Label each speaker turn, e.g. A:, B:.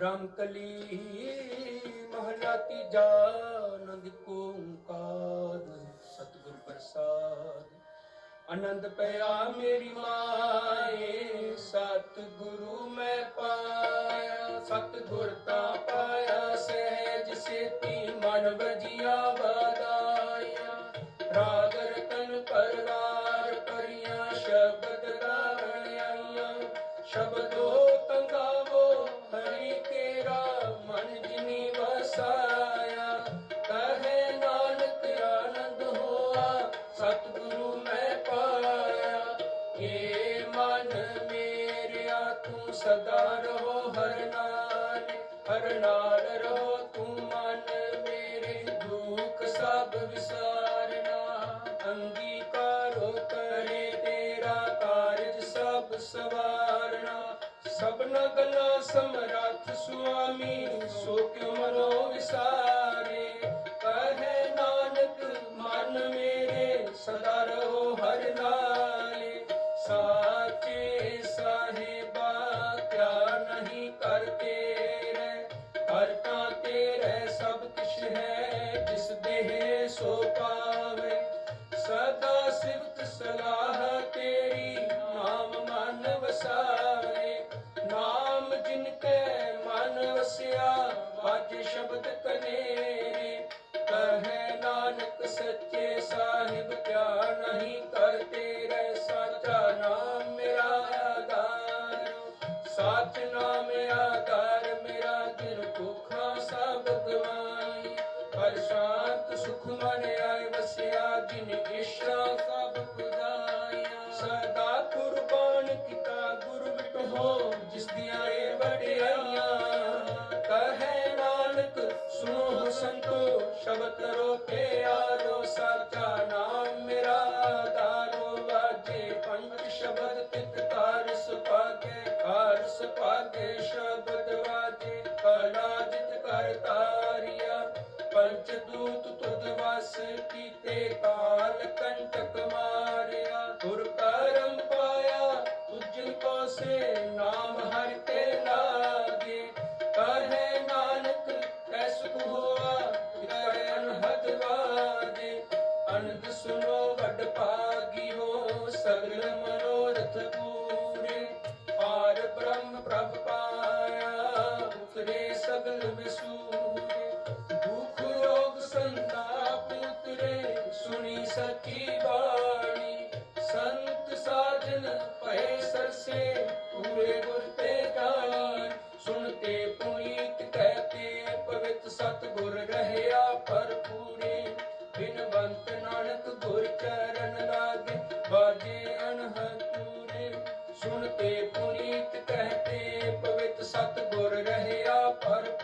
A: ਰਾਮਕਲੀ ਮਹਲਾ ਤੀਜਾ ਆਨੰਦ ਓੰਕਾਰ ਸਤਿਗੁਰ ਪ੍ਰਸਾਦ। ਆਨੰਦ ਪਿਆ ਮੇਰੀ ਮਾਏ, ਸਤਿਗੁਰੂ ਮੈਂ ਪਾਇਆ, ਸਤਿਗੁਰ ਤਾ ਸਦਾ ਰਹੋ ਹਰ ਨਾਲ ਹਰ ਨਾਲ ਰਹੋ ਤੂੰ ਮਨ ਮੇਰੇ ਦੁੱਖ ਸਭ ਵਿਸਾਰਨਾ। ਅੰਗੀਕਾਰੋ ਕਰੇ ਤੇਰਾ ਕਾਰਜ ਸਭ ਸਵਾਰਨਾ। ਸਭਨਾ ਗਲਾ ਸਮਰੱਥ ਸੁਆਮੀ, ਸੋ ਕਿਉ ਮਨੋ ਵਿਸਾਰੇ ਸਦਾ ਸਿਫਤ ਸਲਾਹ ਤੇਰੀ, ਨਾਮ ਮਨ ਵਸਾਵੇ ਨਾਮ ਜਿਨ ਕੈ ਮਨ ਵਸਿਆ, ਵਾਜੇ ਸ਼ਬਦ ਕਨੇਰੇ। ਕਹੈ ਨਾਨਕ ਸੱਚੇ ਸਾਹਿਬ ਕਿਆ ਨਹੀਂ ਕਰਤੇ ਰਹਿ ਸਾਚਾ ਨਾਮ ਮੇਰਾ ਆਧਾਰ। ਸਾਚ ਨਾਮ ਆਧਾਰ, ਮੇਰਾ ਦਿਨ ਭੁੱਖਾ ਸਭ ਗਵਾਈ ਪਰ ਸ਼ਾਂਤ ਸੁਖ ਮਨ ਵਸਿਆ ਜਿਨ ਇਸ਼ਰਾ ਸਭ ਪੁਜਾਇਆ ਸਦਾ ਕੁਰਬਾਨ ਕੀਤਾ ਗੁਰ ਵਿਟੋ ਜਿਸ ਦੀਆਂ ਇਹ ਵਡਿਆਈਆਂ ਕੀਤੇ ਕਾਲ ਕੰਟਕ ਮਾਰਿਆ ਗੁਰ ਕਰਮ ਪਾਇਆ ਤੁਝ ਕੋ ਸੇ ਨਾਮ ਹਰਿ ਪਵਿੱਤ ਰਹਿਆ ਭਰਪੂਰੇ